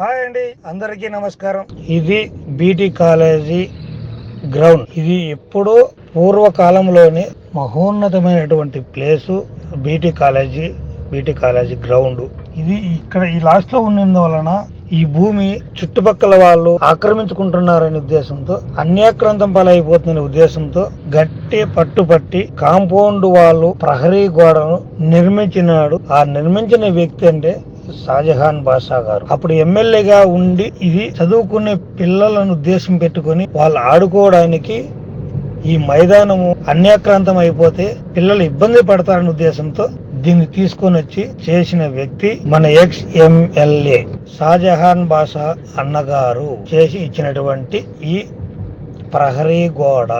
Hi అండి అందరికీ నమస్కారం. ఇది బీటీ కాలేజీ గ్రౌండ్. ఇది ఎప్పుడో పూర్వకాలంలోనే మహోన్నతమైనటువంటి place BT college BT college ground. ఇది ఇక్కడ ఈ లాస్ట్లో ఉన్నందువలన ఈ భూమి చుట్టుపక్కల వాళ్ళు ఆక్రమించుకుంటున్నారనే ఉద్దేశంతో అన్యాక్రాంతం పాలైపోతుందనే ఉద్దేశంతో గట్టి పట్టుపట్టి కాంపౌండ్ వాళ్ళు ప్రహరీ గోడను నిర్మించినాడు. ఆ నిర్మించిన వ్యక్తి అంటే షాజహాన్ బాషా గారు. అప్పుడు ఎమ్మెల్యేగా ఉండి ఇది చదువుకునే పిల్లలను ఉద్దేశం పెట్టుకొని వాళ్ళు ఆడుకోవడానికి ఈ మైదానము అన్యాక్రాంతం అయిపోతే పిల్లలు ఇబ్బంది పడతారనే ఉద్దేశంతో దీన్ని తీసుకొని వచ్చి చేసిన వ్యక్తి మన ఎక్స్ ఎంఎల్ఏ షాజహాన్ బాషా అన్నగారు చేసి ఇచ్చినటువంటి ఈ ప్రహరీ గోడ.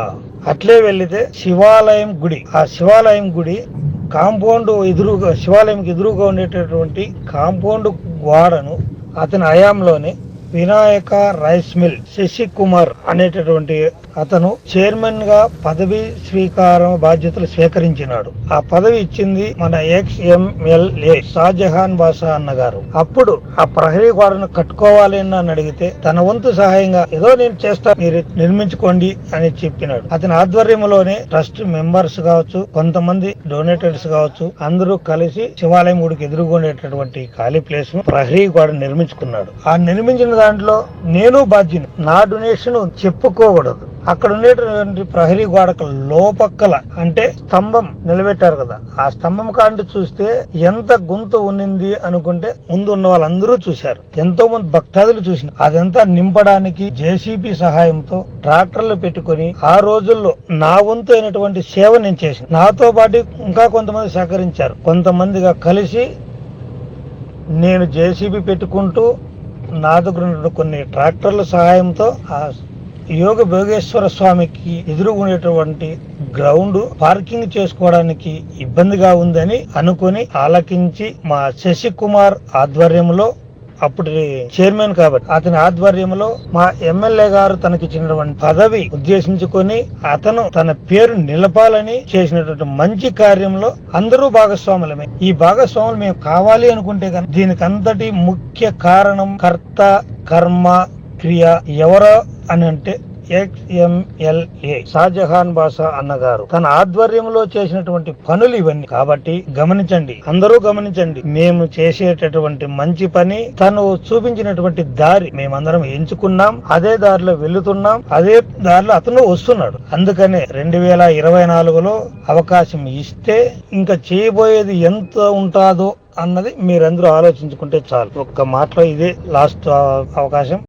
అట్లే వెళ్ళితే శివాలయం గుడి. ఆ శివాలయం గుడి కాంపౌండ్ ఎదురుగా శివాలయంకి ఎదురుగా ఉండేటటువంటి కాంపౌండ్ గోడను అతని హయాంలోనే వినాయక రైస్ మిల్ శశి కుమార్ అనేటటువంటి అతను చైర్మన్గా పదవి స్వీకారం బాధ్యతలు స్వీకరించినాడు. ఆ పదవి ఇచ్చింది మన ఎక్స్ ఎంఎల్ఏ షాజహాన్ బాషా అన్న గారు అప్పుడు ఆ ప్రహరీ గోడను కట్టుకోవాలి అని నన్ను అడిగితే తన వంతు సహాయంగా ఏదో నేను చేస్తా మీరు నిర్మించుకోండి అని చెప్పినాడు. అతని ఆధ్వర్యంలోనే ట్రస్ట్ మెంబర్స్ కావచ్చు కొంతమంది డొనేటర్స్ కావచ్చు అందరూ కలిసి శివాలయం గుడికి ఎదుర్కొనేటటువంటి ఖాళీ ప్లేస్ను ప్రహరీ గోడ నిర్మించుకున్నాడు. ఆ నిర్మించిన దాంట్లో నేను బాధ్యుని. నా డొనేషన్ చెప్పుకోకూడదు. అక్కడ ఉండేటువంటి ప్రహరీ గోడకు లోపక్కల అంటే స్తంభం నిలబెట్టారు కదా. ఆ స్తంభం కాంటి చూస్తే ఎంత గుంత ఉన్నింది అనుకుంటే ముందు ఉన్న వాళ్ళందరూ చూశారు. ఎంతో మంది భక్తాదులు చూసిన అదంతా నింపడానికి జేసీబీ సహాయంతో ట్రాక్టర్లు పెట్టుకొని ఆ రోజుల్లో నా వంతు అయినటువంటి సేవ నేను చేసిన. నాతో పాటు ఇంకా కొంతమంది సహకరించారు. కొంతమందిగా కలిసి నేను జేసీబీ పెట్టుకుంటూ నా దగ్గర ఉన్న కొన్ని ట్రాక్టర్ల సహాయంతో ఆ యోగ భోగేశ్వర స్వామికి ఎదురుగునేటువంటి గ్రౌండ్ పార్కింగ్ చేసుకోవడానికి ఇబ్బందిగా ఉందని అనుకుని ఆలకించి మా శశికుమార్ ఆధ్వర్యంలో అప్పుడు చైర్మన్ కాబట్టి అతని ఆధ్వర్యంలో మా ఎమ్మెల్యే గారు తనకి ఇచ్చినటువంటి పదవి ఉద్దేశించుకొని అతను తన పేరు నిలపాలని చేసినటువంటి మంచి కార్యంలో అందరూ భాగస్వాములమే. ఈ భాగస్వాములు మేము కావాలి అనుకుంటే కనుక దీనికి అంతటి ముఖ్య కారణం కర్త కర్మ క్రియ ఎవరో అని అంటే ఎక్స్ఎంఎల్ఏ షాజహాన్ బాషా అన్నగారు. తన ఆధ్వర్యంలో చేసినటువంటి పనులు ఇవన్నీ. కాబట్టి గమనించండి అందరూ గమనించండి. మేము చేసేటటువంటి మంచి పని తను చూపించినటువంటి దారి మేమందరం ఎంచుకున్నాం. అదే దారిలో వెళ్తున్నాం. అదే దారిలో అతను వస్తున్నాడు. అందుకనే రెండు వేల ఇరవై నాలుగులో అవకాశం ఇస్తే ఇంకా చేయబోయేది ఎంత ఉంటుందో అన్నది మీరందరూ ఆలోచించుకుంటే చాలు. ఒక్క మాటలో ఇదే లాస్ట్ అవకాశం.